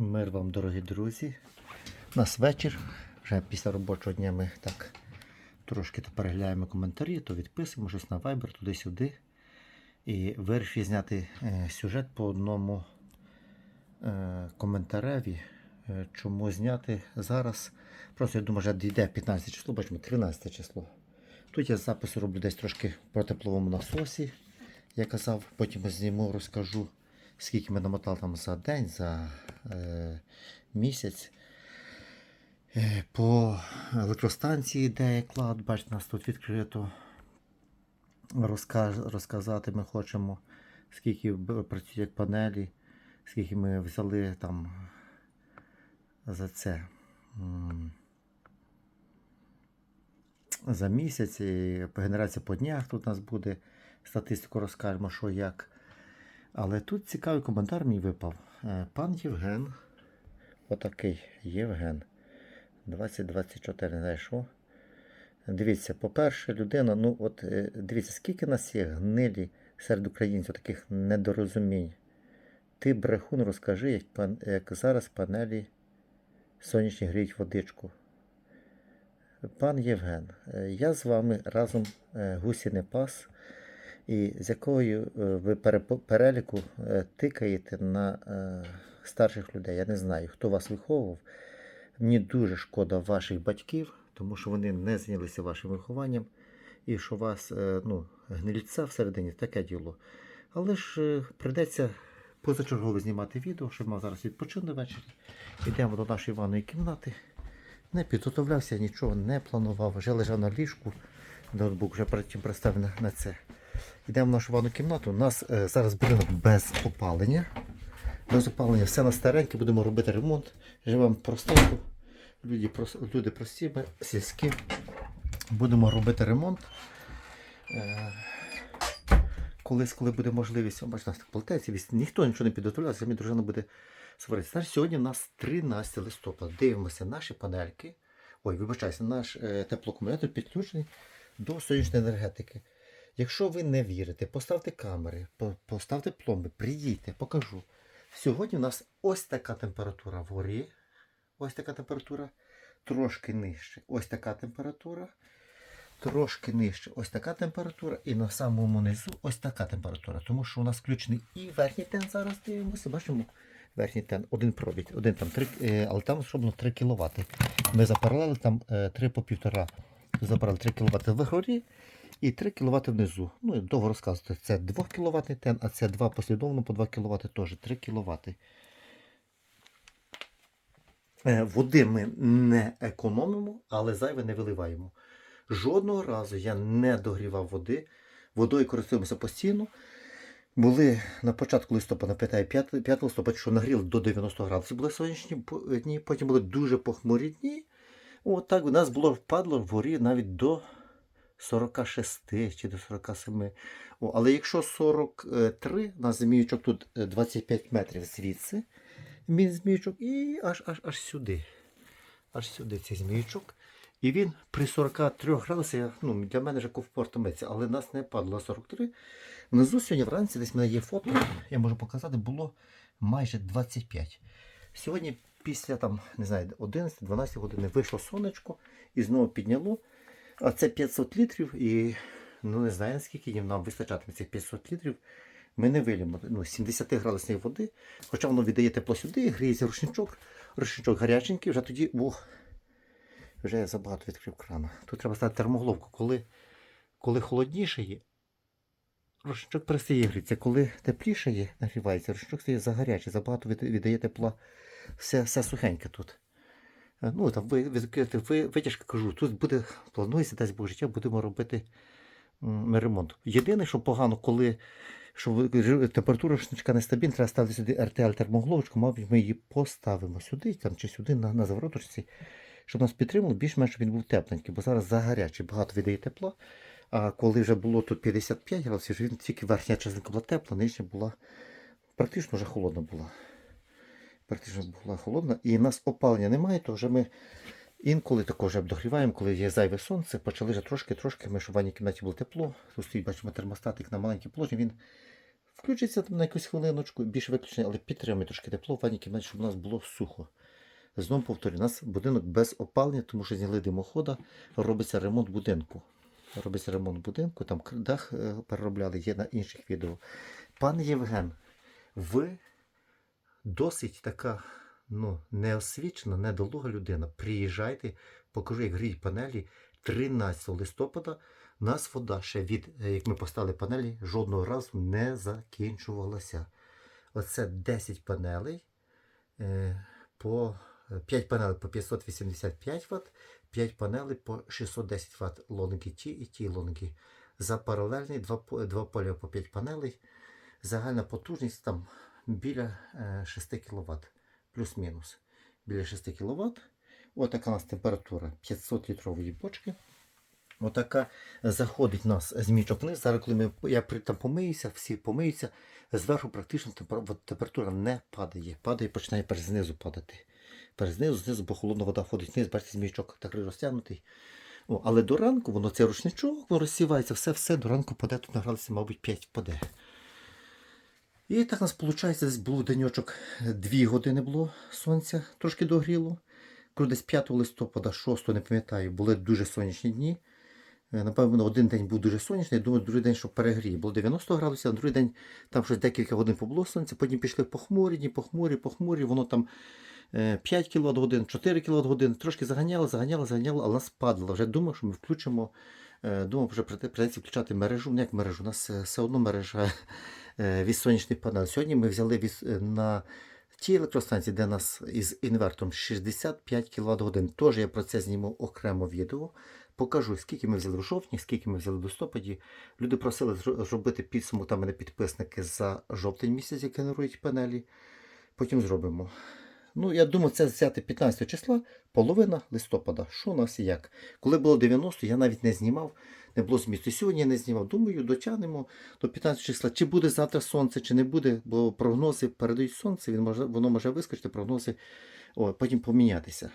Мир вам, дорогі друзі. У нас вечір. Вже після робочого дня ми так трошки то переглядаємо коментарі, то відписуємо щось на Viber туди-сюди. І вирішив зняти е, сюжет по одному е, коментареві. Е, чому зняти зараз? Просто я думаю, вже дійде 15 число, бачимо 13 число. Тут я запис роблю десь трошки по тепловому насосі, я казав, потім зніму, розкажу, скільки ми намотали там за день, за місяць. Е, по електростанції, де є клад, бачите, нас тут відкрито. Розкаж, розказати ми хочемо, скільки працюють панелі, скільки ми взяли там за це. За місяць, і генерація по днях тут у нас буде. Статистику розкажемо, що як. Але тут цікавий коментар мені випав. Е, Пан Євген, отакий Євген. 2024, не знаю що. Дивіться, по-перше, людина, ну от е, дивіться, скільки нас є гнилі серед українців, таких недорозумінь. Ти, брехун, розкажи, як, пан- як зараз панелі сонячні гріють водичку. Пан Євген, е, я з вами разом гусі не пас, і з якою е, ви переліку е, тикаєте на е, старших людей. Я не знаю, хто вас виховував. Мені дуже шкода ваших батьків, тому що вони не зайнялися вашим вихованням, і що у вас ну, гнильця всередині таке діло. Але ж прийдеться позачергово знімати відео, що мав зараз відпочину ввечері. Йдемо до нашої ванної кімнати. Не підготовлявся, нічого не планував. Вже лежав на ліжку. Ноутбук вже потім представив на, на це. Йдемо в нашу ванну кімнату. У нас е, зараз будинок без опалення. Без опалення все на стареньке, будемо робити ремонт. Живемо простенько. Люди, прос- люди прості, ми сільські. Будемо робити ремонт. Е, колись, коли буде можливість, бачите, нас так плететься, ніхто нічого не підготовлявся, мені дружина буде сваритися. Значить, сьогодні у нас 13 листопада. Дивимося наші панельки. Ой, вибачайся, наш е, теплоакумулятор підключений до сонячної енергетики. Якщо ви не вірите, поставте камери, поставте пломби, приїдьте, покажу. Сьогодні у нас ось така температура вгорі. Ось така температура. Трошки нижче. Ось така температура. Трошки нижче. Ось така температура. І на самому низу ось така температура. Тому що у нас включений і верхній тен зараз дивимося. Бачимо. Верхній тен, один пробіг, один там 3, е, але там зроблено 3 кВт. Ми запаралели там е, 3 по 1,5. Забрали 3 кВт вгорі і 3 кВт внизу. Ну, довго розказувати. Це 2 кВт тен, а це 2 послідовно по 2 кВт теж 3 кВт. Е, Води ми не економимо, але зайве не виливаємо. Жодного разу я не догрівав води. Водою користуємося постійно. Були на початку листопада, питаю, 5, 5 листопада, що нагріли до 90 градусів були сонячні дні, потім були дуже похмурі дні. От у нас було впадло вгорі навіть до 46 чи до 47. О, але якщо 43, у нас зміючок тут е, 25 метрів звідси, він зміючок, і аж аж аж сюди. Аж сюди цей зміючок. І він при 43 градусах, ну, для мене вже комфортно миться, але нас не падало 43. Внизу сьогодні вранці, десь в мене є фото, я можу показати, було майже 25. Сьогодні після там, не знаю, 11-12 години вийшло сонечко і знову підняло. А це 500 літрів і ну не знаю наскільки їм нам вистачатиме цих 500 літрів. Ми не вилімо ну, 70 градусної води, хоча воно віддає тепло сюди, гріється рушничок, рушничок гаряченький, вже тоді, ох, вже забагато відкрив крана. Тут треба ставити термоголовку, коли, коли холодніше є, рушничок перестає грітися. Коли тепліше є, нагрівається, рушничок стає загарячий, забагато віддає тепла. Все, все сухеньке тут. Ну, там ви, ви, ви, кажу, тут буде, планується, дасть Бог життя, будемо робити ремонт. Єдине, що погано, коли що ви- ж- температура рушничка нестабільна, треба ставити сюди RTL термоголовочку, мабуть, ми її поставимо сюди там, чи сюди на, на завороточці, щоб нас підтримало, більш-менш він був тепленький, бо зараз загарячий, багато віддає тепла. А коли вже було тут 55 градусів, він тільки верхня частинка була тепла, нижня була практично вже холодна була. Практично була холодна. І в нас опалення немає, то вже ми інколи також обдогріваємо, коли є зайве сонце, почали вже трошки-трошки, ми щоб в ванній кімнаті було тепло. Тут стоїть, бачимо, термостатик на маленькій площі, він Включиться там на якусь хвилиночку, більше виключення, але підтримує трошки тепло в ванній кімнаті, щоб у нас було сухо. Знову повторюю, у нас будинок без опалення, тому що зняли димохода, робиться ремонт будинку. Робиться ремонт будинку, там дах е, переробляли, є на інших відео. Пан Євген, ви досить така ну, неосвічена, недолуга людина. Приїжджайте, покажу, як гріють панелі 13 листопада. Нас вода ще від, е, як ми поставили панелі, жодного разу не закінчувалася. Оце 10 панелей. Е, по 5 панелей по 585 Вт, 5 панелей по 610 Вт. Лонги ті і ті лонги. За паралельний 2, два поля по 5 панелей. Загальна потужність там біля е, 6 кВт. Плюс-мінус. Біля 6 кВт. Отака у нас температура 500 літрової бочки. Отака заходить у нас змічок вниз. Зараз, коли ми, я там помиюся, всі помиються, зверху практично температура не падає. Падає, починає знизу падати. Знизу, знизу, бо холодна вода входить вниз, бачите, змічок такий розтягнутий. О, але до ранку воно цей рушничок, воно розсівається, все, все до ранку паде, тут награлися, мабуть, 5 впаде. І так у нас виходить, десь було денечок 2 години було сонця, трошки догріло. Коли десь 5 листопада, 6, не пам'ятаю, були дуже сонячні дні. Е, Напевно, один день був дуже сонячний, думаю, другий день, що перегріє. Було 90 градусів, а другий день там щось декілька годин побуло сонця, потім пішли похмурі, похмурі, похмурі, воно там е, 5 кВт годин, 4 кВт годин, трошки заганяло, заганяло, заганяло, але нас падало. Вже думав, що ми включимо, е, думав, прийде- прийдеться включати мережу. Ну, як мережу, у нас е, все одно мережа е, від сонячних панелей. Сьогодні ми взяли від, е, на тій електростанції, де нас із інвертором 65 кВт годин. Теж я про це зніму окремо відео. Покажу, скільки ми взяли в жовтні, скільки ми взяли в листопаді. Люди просили зробити підсумок, там мене підписники за жовтень місяць, які генерують панелі. Потім зробимо. Ну, я думаю, це взяти 15 числа, половина листопада. Що у нас і як? Коли було 90, я навіть не знімав, не було змісту. Сьогодні я не знімав. Думаю, дотягнемо до 15 числа. Чи буде завтра сонце, чи не буде, бо прогнози передають сонце, він може, воно може вискочити, прогнози, о, потім помінятися.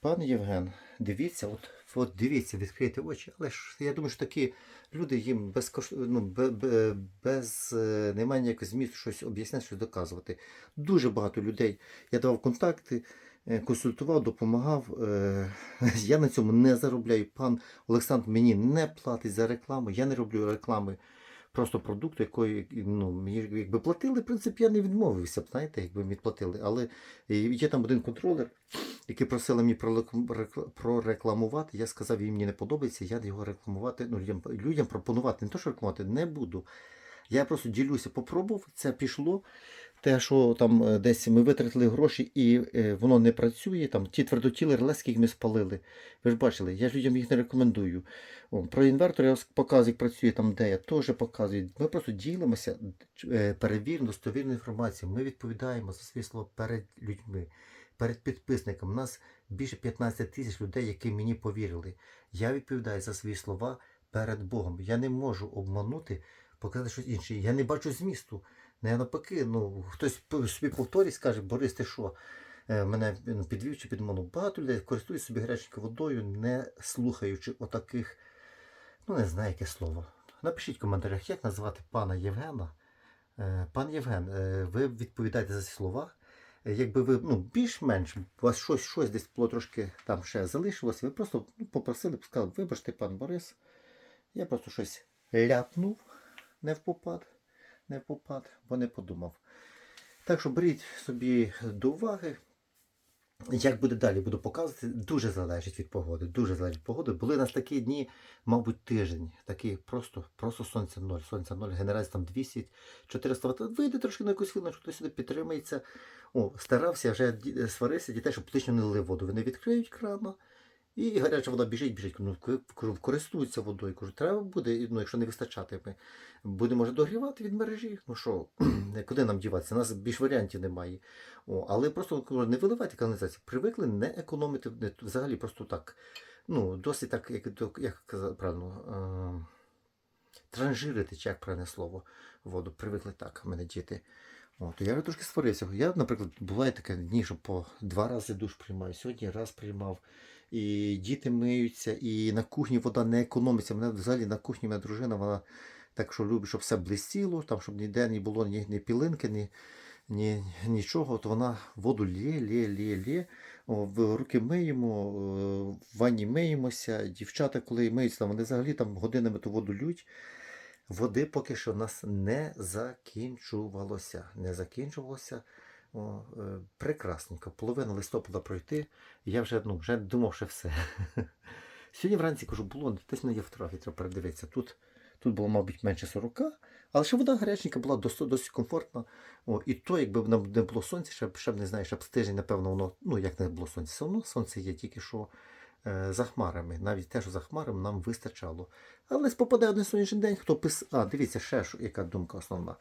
Пан Євген, дивіться, от, от дивіться, відкрийте очі, але ж я думаю, що такі люди їм без ну, бе- без е, немає якось змісту щось об'ясняти, щось доказувати. Дуже багато людей. Я давав контакти, е, консультував, допомагав. Е, Я на цьому не заробляю. Пан Олександр мені не платить за рекламу. Я не роблю реклами просто продукт, який ну, якби платили, в принципі, я не відмовився б, знаєте, якби мені платили. Але є там один контролер, який просили мені прорекламувати. Я сказав, їм мені не подобається, я його рекламувати, ну, людям, людям пропонувати, не то, що рекламувати, не буду. Я просто ділюся, попробував, це пішло. Те, що там е, десь ми витратили гроші і е, воно не працює, там ті твердотіли релески, які ми спалили. Ви ж бачили, я ж людям їх не рекомендую. О, про інвертор я показую, як працює там, де я теж показую. Ми просто ділимося е, перевірно, достовірною інформацією. Ми відповідаємо за свої слова перед людьми, перед підписниками. У нас більше 15 тисяч людей, які мені повірили. Я відповідаю за свої слова перед Богом. Я не можу обманути, показати щось інше. Я не бачу змісту. Не навпаки, ну хтось собі повторить, скаже, Борис, ти що? Е, Мене ну, підвів чи підманув. Багато людей користуються собі гаряченькою водою, не слухаючи отаких, ну не знаю яке слово. Напишіть в коментарях, як назвати пана Євгена. Е, Пан Євген, е, ви відповідаєте за ці слова. Якби ви ну, більш-менш у вас щось, щось десь було трошки там ще залишилося, ви просто ну, попросили б сказали, вибачте, пан Борис, я просто щось ляпнув не в попад, не в попад, бо не подумав. Так що беріть собі до уваги. Як буде далі, буду показувати. Дуже залежить від погоди. Дуже залежить від погоди. Були у нас такі дні, мабуть, тиждень. Такі просто, просто сонця ноль. Сонця ноль, генерація там 200, 400 Вт. Вийде трошки на якусь хвилину, хтось сюди підтримається. О, старався вже сварився дітей, щоб точно не лили воду. Вони відкриють крана. І гаряча вода біжить, біжить. Ну, користуються водою. Кажу, треба буде, ну, якщо не вистачатиме. Будемо може догрівати від мережі. Ну що, куди нам діватися? У нас більш варіантів немає. О, але просто кажу, не виливайте каналізацію. Привикли не економити не, взагалі просто так. Ну, досить так, як, як казати правильно, е, транжирити, чи як правильне слово, воду. Привикли так, мене діти. О, я вже трошки створився. Я, наприклад, буває таке дні, що по два рази душ приймаю. Сьогодні раз приймав. І діти миються, і на кухні вода не економиться. Мене взагалі на кухні моя дружина, вона Так що люблю, щоб все блистіло, там, щоб ніде не було ні, ні пілинки, ні, ні, нічого, то вона воду лє, лє, лє, лє. В руки миємо, е, в ванні миємося. Дівчата, коли миються, вони взагалі там годинами ту воду лють. Води поки що в нас не закінчувалося. Не закінчувалося. О, е, прекрасненько. Половина листопада пройти. Я вже, ну, вже думав, що все. Сьогодні вранці кажу, було десь на фотографії, треба передивитися. Тут, тут було, мабуть, менше 40, але ще вода гаряченька була досить, досить комфортна. О, і то, якби нам не було сонця, ще, б- ще б не знаю, ще б з тиждень, напевно, воно, ну як не було сонця, все одно сонце є тільки що е, за хмарами. Навіть те, що за хмарами нам вистачало. Але попаде один сонячний день, хто пис... А, дивіться, ще яка думка основна.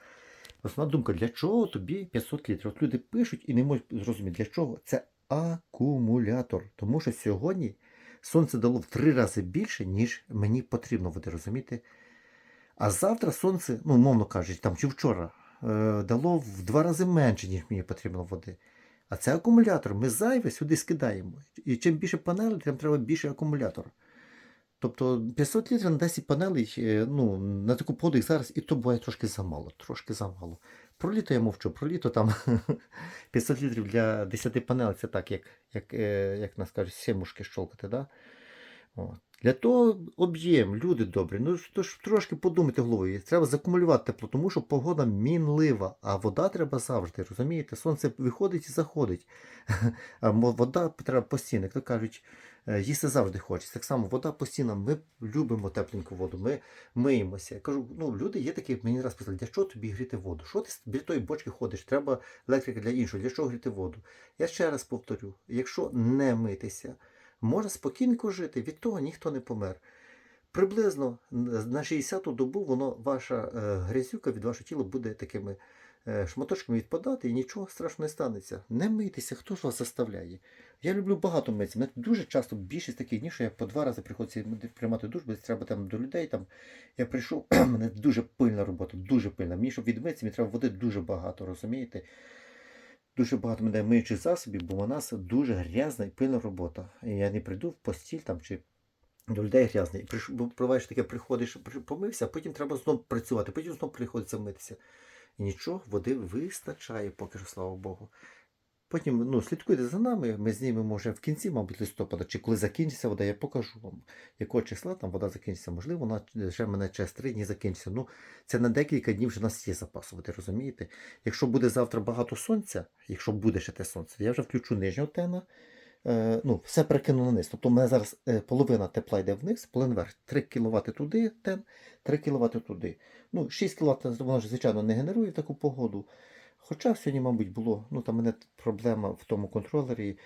Основна думка, для чого тобі 500 літрів? От люди пишуть і не можуть зрозуміти, для чого? Це акумулятор. Тому що сьогодні сонце дало в три рази більше, ніж мені потрібно води, розумієте? А завтра сонце, ну, мовно кажучи, там чи вчора, е, дало в два рази менше, ніж мені потрібно води. А це акумулятор. Ми зайве сюди скидаємо. І чим більше панелей, тим треба більше акумулятор. Тобто 500 літрів на 10 панелей, е, ну, на таку як зараз, і то буває трошки замало. Трошки замало. Про літо я мовчу, про літо там 500 літрів для 10 панелей це так, як, як, е, як нас кажуть, сімушки щолкати. Да? Для того об'єм, люди добрі. Ну то ж трошки подумайте головою. Треба закумулювати тепло, тому що погода мінлива, а вода треба завжди. Розумієте? Сонце виходить і заходить. А вода треба постійно, як то кажуть, їсти завжди хочеться. Так само вода постійно. Ми любимо тепленьку воду, ми миємося. Я кажу, ну люди є такі, мені раз писали, для чого тобі гріти воду? Що ти біля тої бочки ходиш? Треба електрика для іншого, для чого гріти воду? Я ще раз повторю: якщо не митися, можна спокійно жити, від того ніхто не помер. Приблизно на 60-ту добу воно, ваша е, грязюка від вашого тіла буде такими е, шматочками відпадати і нічого страшного не станеться. Не мийтеся, хто ж вас заставляє. Я люблю багато митися. Мене дуже часто більшість таких днів, що я по два рази приходиться приймати душ, бо треба там до людей. Там я прийшов, мене дуже пильна робота, дуже пильна. Мені щоб відмитися, мені треба води дуже багато, розумієте? Дуже багато мене миючих засобів, бо у нас дуже грязна і пильна робота. І я не прийду в постіль там чи до людей грязний. Бо Буває, таке приходиш, помився, а потім треба знову працювати, потім знову приходиться митися. І нічого, води вистачає, поки що, слава Богу. Потім ну, слідкуйте за нами, ми знімемо вже в кінці, мабуть, листопада, чи коли закінчиться вода, я покажу вам, якого числа там вода закінчиться. Можливо, вона в мене через три дні закінчиться. Ну, це на декілька днів вже нас є запас води, розумієте? Якщо буде завтра багато сонця, якщо буде ще те сонце, я вже включу нижнього тена. Е, ну, все перекину на низ. Тобто у мене зараз е, половина тепла йде вниз, половина вверх. 3 кВт туди, тен, 3 кВт туди. Ну, 6 кВт воно ж, звичайно, не генерує таку погоду. Хоча сьогодні, мабуть, було, ну там мене проблема в тому контролері.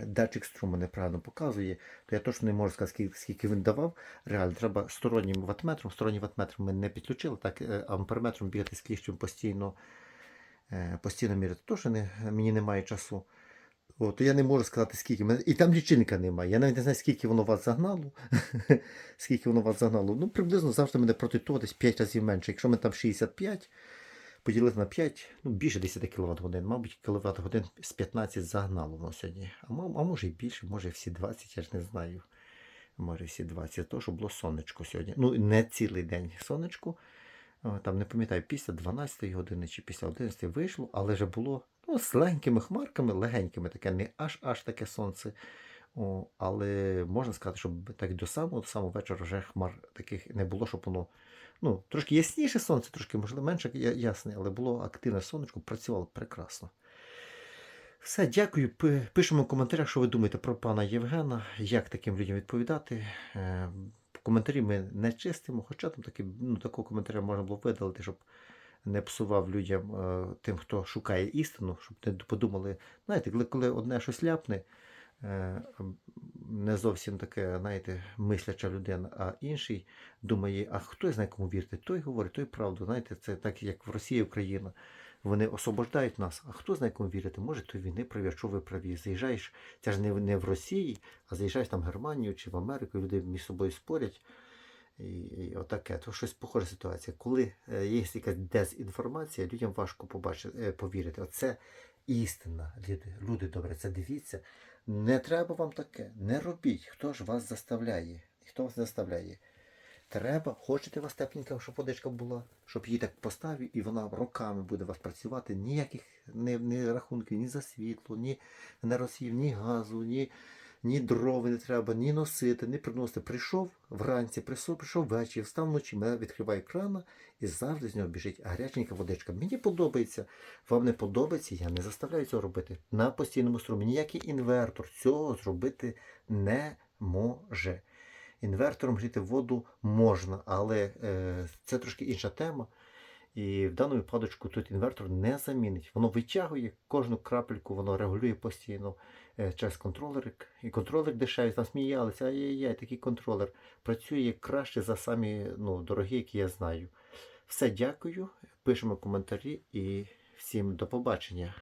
Датчик струму неправильно показує, то я точно не можу сказати, скільки, скільки він давав. Реально, треба стороннім ватметром. Сторонній ватметр ми не підключили, так е, амперметром бігати з кліщем постійно, е, постійно міряти. Тож не, мені немає часу. От, я не можу сказати, скільки. І там лічильника немає. Я навіть не знаю, скільки воно вас загнало. скільки воно вас загнало. Ну, приблизно завжди мене проти того десь 5 разів менше. Якщо ми там 65, поділити на 5, ну більше 10 кВт годин, мабуть, кВт годин з 15 загнало воно сьогодні. А, а може і більше, може всі 20, я ж не знаю. Може всі 20, то що було сонечко сьогодні. Ну, не цілий день сонечко. Там не пам'ятаю, після 12 години чи після 11 вийшло, але вже було ну, з легенькими хмарками, легенькими, таке не аж аж таке сонце. О, але можна сказати, щоб так до самого, до самого вечора вже хмар таких не було, щоб воно ну, трошки ясніше сонце, трошки, можливо, менше ясне, але було активне сонечко, працювало прекрасно. Все, дякую. Пишемо в коментарях, що ви думаєте про пана Євгена, як таким людям відповідати. Е, Коментарі ми не чистимо, хоча там такі, ну, такого коментаря можна було видалити, щоб не псував людям, е, тим, хто шукає істину, щоб не подумали, знаєте, коли, одне щось ляпне, не зовсім таке, знаєте, мисляча людина, а інший думає, а хто знає, кому вірити? Той говорить, той правду. Знаєте, це так, як в Росії Україна. Вони освобождають нас, а хто знає, кому вірити? Може, той війни праві, що ви праві? Заїжджаєш, це ж не, не в Росії, а заїжджаєш там в Германію чи в Америку, люди між собою спорять. І, і отаке, то щось похожа ситуація. Коли е, є якась дезінформація, людям важко побачити, е, повірити. Оце істина, люди, люди добре, це дивіться. Не треба вам таке, не робіть. Хто ж вас заставляє? Хто вас заставляє? Треба, хочете вас тепленька, щоб водичка була, щоб її так поставив, і вона роками буде вас працювати. Ніяких ні, ні рахунків, ні за світло, ні енергосів, ні газу, ні, ні дров не треба, ні носити, ні приносити. Прийшов вранці, прийшов, прийшов ввечері, встав вночі, мене відкриває крана і завжди з нього біжить гаряченька водичка. Мені подобається, вам не подобається, я не заставляю цього робити. На постійному струмі ніякий інвертор цього зробити не може. Інвертором гріти воду можна, але е, це трошки інша тема. І в даному випадочку тут інвертор не замінить. Воно витягує кожну крапельку, воно регулює постійно через контролерик. І контролер дешевий, там сміялися, ай-яй-яй, такий контролер працює краще за самі ну, дорогі, які я знаю. Все, дякую. Пишемо коментарі і всім до побачення.